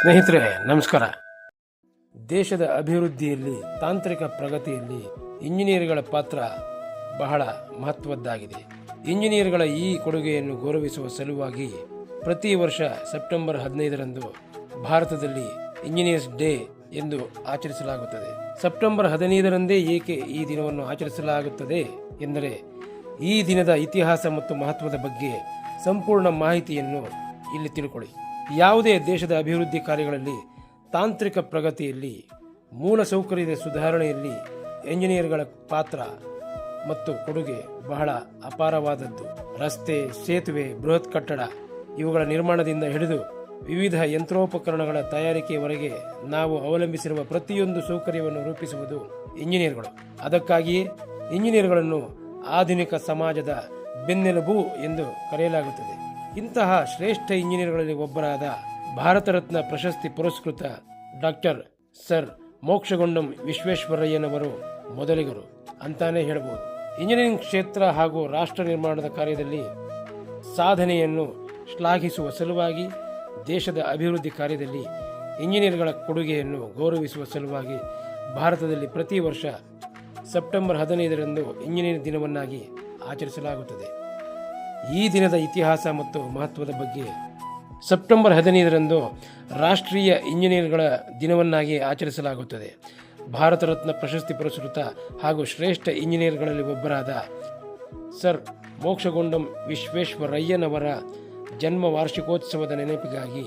ಸ್ನೇಹಿತರೆ, ನಮಸ್ಕಾರ. ದೇಶದ ಅಭಿವೃದ್ಧಿಯಲ್ಲಿ, ತಾಂತ್ರಿಕ ಪ್ರಗತಿಯಲ್ಲಿ ಇಂಜಿನಿಯರ್ಗಳ ಪಾತ್ರ ಬಹಳ ಮಹತ್ವದ್ದಾಗಿದೆ. ಇಂಜಿನಿಯರ್ಗಳ ಈ ಕೊಡುಗೆಯನ್ನು ಗೌರವಿಸುವ ಸಲುವಾಗಿ ಪ್ರತಿ ವರ್ಷ ಸೆಪ್ಟೆಂಬರ್ ಹದಿನೈದರಂದು ಭಾರತದಲ್ಲಿ ಇಂಜಿನಿಯರ್ಸ್ ಡೇ ಎಂದು ಆಚರಿಸಲಾಗುತ್ತದೆ. ಸೆಪ್ಟೆಂಬರ್ ಹದಿನೈದರಂದೇ ಏಕೆ ಈ ದಿನವನ್ನು ಆಚರಿಸಲಾಗುತ್ತದೆ ಎಂದರೆ, ಈ ದಿನದ ಇತಿಹಾಸ ಮತ್ತು ಮಹತ್ವದ ಬಗ್ಗೆ ಸಂಪೂರ್ಣ ಮಾಹಿತಿಯನ್ನು ಇಲ್ಲಿ ತಿಳ್ಕೊಳ್ಳಿ. ಯಾವುದೇ ದೇಶದ ಅಭಿವೃದ್ಧಿ ಕಾರ್ಯಗಳಲ್ಲಿ ತಾಂತ್ರಿಕ ಪ್ರಗತಿಯಲ್ಲಿ ಮೂಲಸೌಕರ್ಯದ ಸುಧಾರಣೆಯಲ್ಲಿ ಎಂಜಿನಿಯರ್ಗಳ ಪಾತ್ರ ಮತ್ತು ಕೊಡುಗೆ ಬಹಳ ಅಪಾರವಾದದ್ದು. ರಸ್ತೆ, ಸೇತುವೆ, ಬೃಹತ್ ಕಟ್ಟಡ ಇವುಗಳ ನಿರ್ಮಾಣದಿಂದ ಹಿಡಿದು ವಿವಿಧ ಯಂತ್ರೋಪಕರಣಗಳ ತಯಾರಿಕೆಯವರೆಗೆ ನಾವು ಅವಲಂಬಿಸಿರುವ ಪ್ರತಿಯೊಂದು ಸೌಕರ್ಯವನ್ನು ರೂಪಿಸುವುದು ಇಂಜಿನಿಯರ್ಗಳು. ಅದಕ್ಕಾಗಿಯೇ ಇಂಜಿನಿಯರ್ಗಳನ್ನು ಆಧುನಿಕ ಸಮಾಜದ ಬೆನ್ನೆಲುಬು ಎಂದು ಕರೆಯಲಾಗುತ್ತದೆ. ಇಂತಹ ಶ್ರೇಷ್ಠ ಇಂಜಿನಿಯರ್ಗಳಲ್ಲಿ ಒಬ್ಬರಾದ ಭಾರತ ರತ್ನ ಪ್ರಶಸ್ತಿ ಪುರಸ್ಕೃತ ಡಾಕ್ಟರ್ ಸರ್ ಮೋಕ್ಷಗೊಂಡಂ ವಿಶ್ವೇಶ್ವರಯ್ಯನವರು ಮೊದಲಿಗರು ಅಂತಾನೆ ಹೇಳಬಹುದು ಇಂಜಿನಿಯರಿಂಗ್ ಕ್ಷೇತ್ರ ಹಾಗೂ ರಾಷ್ಟ್ರ ನಿರ್ಮಾಣದ ಕಾರ್ಯದಲ್ಲಿ ಸಾಧನೆಯನ್ನು ಶ್ಲಾಘಿಸುವ ಸಲುವಾಗಿ, ದೇಶದ ಅಭಿವೃದ್ಧಿ ಕಾರ್ಯದಲ್ಲಿ ಇಂಜಿನಿಯರ್ಗಳ ಕೊಡುಗೆಯನ್ನು ಗೌರವಿಸುವ ಸಲುವಾಗಿ ಭಾರತದಲ್ಲಿ ಪ್ರತಿ ವರ್ಷ ಸೆಪ್ಟೆಂಬರ್ ಹದಿನೈದರಂದು ಇಂಜಿನಿಯರ್ ದಿನವನ್ನಾಗಿ ಆಚರಿಸಲಾಗುತ್ತದೆ. ಈ ದಿನದ ಇತಿಹಾಸ ಮತ್ತು ಮಹತ್ವದ ಬಗ್ಗೆ ಸೆಪ್ಟೆಂಬರ್ ಹದಿನೈದರಂದು ರಾಷ್ಟ್ರೀಯ ಇಂಜಿನಿಯರ್ಗಳ ದಿನವನ್ನಾಗಿ ಆಚರಿಸಲಾಗುತ್ತದೆ. ಭಾರತ ರತ್ನ ಪ್ರಶಸ್ತಿ ಪುರಸ್ಕೃತ ಹಾಗೂ ಶ್ರೇಷ್ಠ ಇಂಜಿನಿಯರ್ಗಳಲ್ಲಿ ಒಬ್ಬರಾದ ಸರ್ ಮೋಕ್ಷಗೊಂಡಂ ವಿಶ್ವೇಶ್ವರಯ್ಯನವರ ಜನ್ಮ ವಾರ್ಷಿಕೋತ್ಸವದ ನೆನಪಿಗಾಗಿ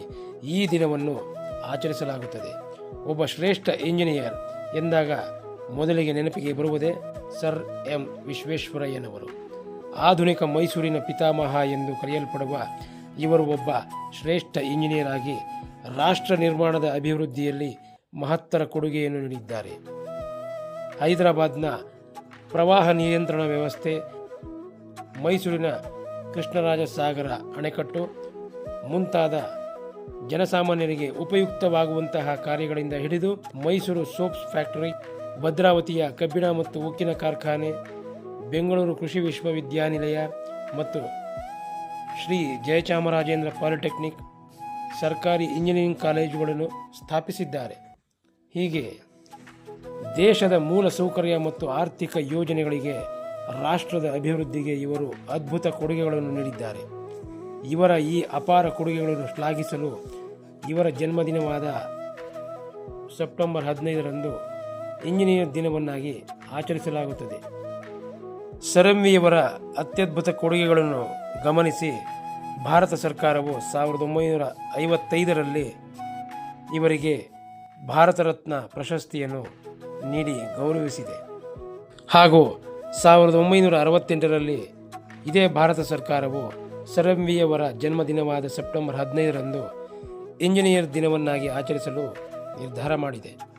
ಈ ದಿನವನ್ನು ಆಚರಿಸಲಾಗುತ್ತದೆ. ಒಬ್ಬ ಶ್ರೇಷ್ಠ ಇಂಜಿನಿಯರ್ ಎಂದಾಗ ಮೊದಲಿಗೆ ನೆನಪಿಗೆ ಬರುವುದೇ ಸರ್ ಎಂ ವಿಶ್ವೇಶ್ವರಯ್ಯನವರು. ಆಧುನಿಕ ಮೈಸೂರಿನ ಪಿತಾಮಹ ಎಂದು ಕರೆಯಲ್ಪಡುವ ಇವರು ಒಬ್ಬ ಶ್ರೇಷ್ಠ ಇಂಜಿನಿಯರ್ ಆಗಿ ರಾಷ್ಟ್ರ ನಿರ್ಮಾಣದ ಅಭಿವೃದ್ಧಿಯಲ್ಲಿ ಮಹತ್ತರ ಕೊಡುಗೆಯನ್ನು ನೀಡಿದ್ದಾರೆ. ಹೈದರಾಬಾದ್ನ ಪ್ರವಾಹ ನಿಯಂತ್ರಣ ವ್ಯವಸ್ಥೆ, ಮೈಸೂರಿನ ಕೃಷ್ಣರಾಜ ಸಾಗರ ಅಣೆಕಟ್ಟು, ಮುಂತಾದ ಜನಸಾಮಾನ್ಯರಿಗೆ ಉಪಯುಕ್ತವಾಗುವಂತಹ ಕಾರ್ಯಗಳಿಂದ ಹಿಡಿದು ಮೈಸೂರು ಸೋಪ್ಸ್ ಫ್ಯಾಕ್ಟರಿ, ಭದ್ರಾವತಿಯ ಕಬ್ಬಿಣ ಮತ್ತು ಉಕ್ಕಿನ ಕಾರ್ಖಾನೆ ಬೆಂಗಳೂರು ಕೃಷಿ ವಿಶ್ವವಿದ್ಯಾನಿಲಯ ಮತ್ತು ಶ್ರೀ ಜಯಚಾಮರಾಜೇಂದ್ರ ಪಾಲಿಟೆಕ್ನಿಕ್ ಸರ್ಕಾರಿ ಇಂಜಿನಿಯರಿಂಗ್ ಕಾಲೇಜುಗಳನ್ನು ಸ್ಥಾಪಿಸಿದ್ದಾರೆ. ಹೀಗೆ ದೇಶದ ಮೂಲ ಸೌಕರ್ಯ ಮತ್ತು ಆರ್ಥಿಕ ಯೋಜನೆಗಳಿಗೆ ರಾಷ್ಟ್ರದ ಅಭಿವೃದ್ಧಿಗೆ ಇವರು ಅದ್ಭುತ ಕೊಡುಗೆಗಳನ್ನು ನೀಡಿದ್ದಾರೆ. ಇವರ ಈ ಅಪಾರ ಕೊಡುಗೆಗಳನ್ನು ಶ್ಲಾಘಿಸಲು ಇವರ ಜನ್ಮದಿನವಾದ ಸೆಪ್ಟೆಂಬರ್ ಹದಿನೈದರಂದು ಇಂಜಿನಿಯರ್ ದಿನವನ್ನಾಗಿ ಆಚರಿಸಲಾಗುತ್ತದೆ. ಸರಂವಿಯವರ ಅತ್ಯದ್ಭುತ ಕೊಡುಗೆಗಳನ್ನು ಗಮನಿಸಿ ಭಾರತ ಸರ್ಕಾರವು ಸಾವಿರದ ಒಂಬೈನೂರ ಐವತ್ತೈದರಲ್ಲಿ ಇವರಿಗೆ ಭಾರತ ರತ್ನ ಪ್ರಶಸ್ತಿಯನ್ನು ನೀಡಿ ಗೌರವಿಸಿದೆ. ಹಾಗೂ ಸಾವಿರದ ಒಂಬೈನೂರ ಅರವತ್ತೆಂಟರಲ್ಲಿ ಇದೇ ಭಾರತ ಸರ್ಕಾರವು ಸರಂವಿಯವರ ಜನ್ಮದಿನವಾದ ಸೆಪ್ಟೆಂಬರ್ ಹದಿನೈದರಂದು ಇಂಜಿನಿಯರ್ ದಿನವನ್ನಾಗಿ ಆಚರಿಸಲು ನಿರ್ಧಾರ ಮಾಡಿದೆ.